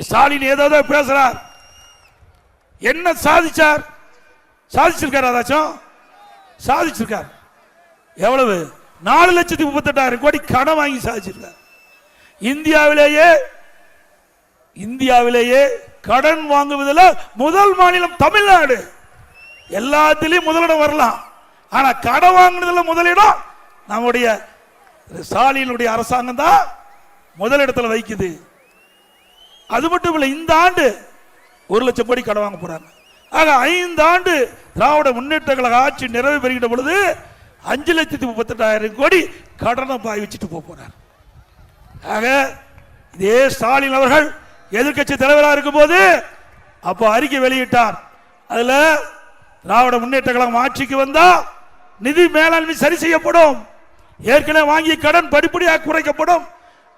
ஸ்டாலின் ஏதோ பேசுறார். என்ன சாதிச்சார்? சாதிச்சிருக்கார் அதாச்சும் சாதிச்சிருக்கார். எவ்வளவு? நாலு லட்சத்தி முப்பத்தெட்டாயிரம் கோடி கடன் வாங்கி சாதிச்சிருக்கார். இந்தியாவிலேயே இந்தியாவிலேயே கடன் வாங்குவதில் முதல் மாநிலம் தமிழ்நாடு. எல்லாத்திலையும் முதலிடம் வரலாம். ஆனால் கடன் வாங்கினதில் முதலிடம் நம்முடைய ஸ்டாலினுடைய அரசாங்கம் தான் முதலிடத்தில் வைக்குது. அது மட்டும் இல்லை இந்த ஆண்டு ஒரு லட்சம் கோடி கடன் வாங்க போறாங்க. ஆக ஐந்து ஆண்டு திராவிட முன்னேற்ற கழக ஆட்சி நிறைவு பெறுகின்ற பொழுது அஞ்சு லட்சத்தி முப்பத்தெட்டாயிரம் கோடி கடனை பாய் வச்சுட்டு போக போறார் ஆக இதே ஸ்டாலின் அவர்கள் எதிர்க்கட்சி தலைவராக இருக்கும் போது அப்போ அறிக்கை வெளியிட்டார். அதுல திராவிட முன்னேற்ற கழகம் ஆட்சிக்கு வந்தா நிதி மேலாண்மை சரி செய்யப்படும். ஏற்கனவே வாங்கிய கடன் படிப்படியாக குறைக்கப்படும்.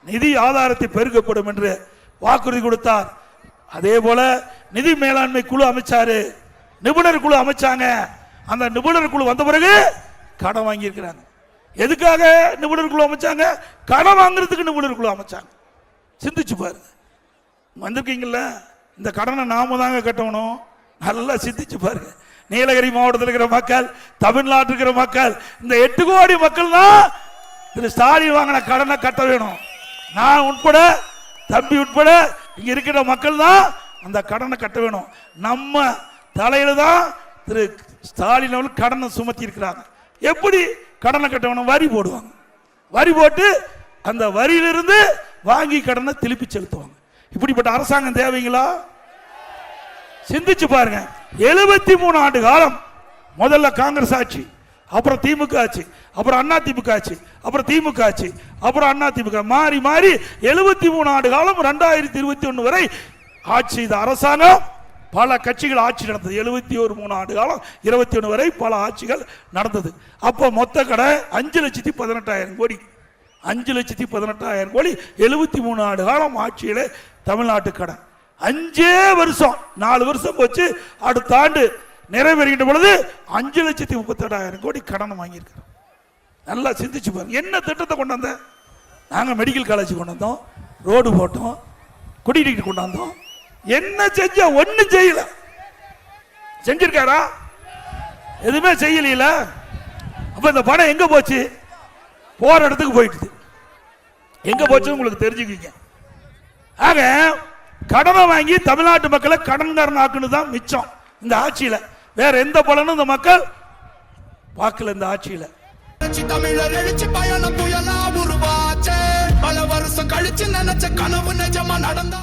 நிதி ஆதாரத்தை பெருக்கப்படும் என்று வாக்குறுதி கொடுத்தார். அதே போல நிதி மேலாண்மை குழு அமைச்சாரு. நிபுணர் குழு அமைச்சாங்க. அந்த நிபுணர் குழு வந்த பிறகு கடன் வாங்கியிருக்கிறாங்க. எதுக்காக நிபுணர் குழு அமைச்சாங்க? கடன் வாங்குறதுக்கு நிபுணர் குழு அமைச்சாங்க. சிந்திச்சு பாருங்க வந்திருக்கீங்கள இந்த கடனை நாம தாங்க கட்டணும். நல்லா சிந்திச்சு பாருங்க. நீலகிரி மாவட்டத்தில் இருக்கிற மக்கள் தமிழ்நாட்டில் இருக்கிற மக்கள் இந்த எட்டு கோடி மக்கள் தான் திரு ஸ்டாலின் வாங்கின கடனை கட்ட வேணும். நான் உட்பட தம்பி உட்பட இங்க இருக்கிற மக்கள் தான் அந்த கடனை கட்ட வேணும். நம்ம தலையில தான் திரு ஸ்டாலின் அவர்கள் கடனை சுமத்தி இருக்கிறாங்க. எப்படி கடனை கட்ட வேணும்? வரி போடுவாங்க. வரி போட்டு அந்த வரியிலிருந்து வாங்கி கடனை திருப்பி செலுத்துவாங்க. இப்படிப்பட்ட அரசாங்கம் தேவைங்களா? சிந்திச்சு பாருங்க. எழுபத்தி மூணு ஆண்டு காலம் முதல்ல காங்கிரஸ் ஆட்சி. அப்புறம் திமுக ஆட்சி அப்புறம் அண்ணா திமுக ஆட்சி அப்புறம் திமுக ஆட்சி அப்புறம் அண்ணா திமுக. மாறி மாறி எழுபத்தி மூணு ஆண்டு காலம் ரெண்டாயிரத்தி இருபத்தி ஒன்று வரை ஆட்சி இது அரசாங்கம் பல கட்சிகள் ஆட்சி நடந்தது. எழுபத்தி ஒரு மூணு ஆண்டு காலம் இருபத்தி ஒன்று வரை பல ஆட்சிகள் நடந்தது. அப்போ மொத்த கடை அஞ்சு லட்சத்தி பதினெட்டாயிரம் கோடி. அஞ்சு லட்சத்தி பதினெட்டாயிரம் கோடி எழுபத்தி மூணு ஆண்டு காலம் ஆட்சியில் தமிழ்நாட்டு கடை. அஞ்சே வருஷம் நாலு வருஷம் போச்சு. அடுத்த ஆண்டு நிறைவேறுகின்ற பொழுது அஞ்சு லட்சத்தி முப்பத்தெட்டாயிரம் கோடி கடன் வாங்கியிருக்கிறோம். நல்லா சிந்திச்சு பாருங்க. என்ன திட்டத்தை கொண்டு வந்த? நாங்கள் மெடிக்கல் காலேஜ் கொண்டு வந்தோம். ரோடு போட்டோம். குடிநீர் கொண்டு வந்தோம். என்ன செஞ்ச? ஒன்றும் செய்யல. செஞ்சிருக்காரா? எதுவுமே செய்யலையில. அப்போ இந்த பணம் எங்கே போச்சு? போற இடத்துக்கு போயிட்டுது. எங்கே போச்சு உங்களுக்கு தெரிஞ்சுக்கிங்க ஆக கடனை வாங்கி தமிழ்நாட்டு மக்களை கடன்காரன் ஆக்குன்னு தான் மிச்சம். இந்த ஆட்சியில். வேற எந்த பலனும் இந்த மக்கள் பார்க்கல இந்த ஆட்சியில. தமிழர் எழுச்சி பயணம் புயலா உருவாச்சே. பல வருஷம் கழிச்சு நினைச்ச கனவு நிஜமா நடந்தா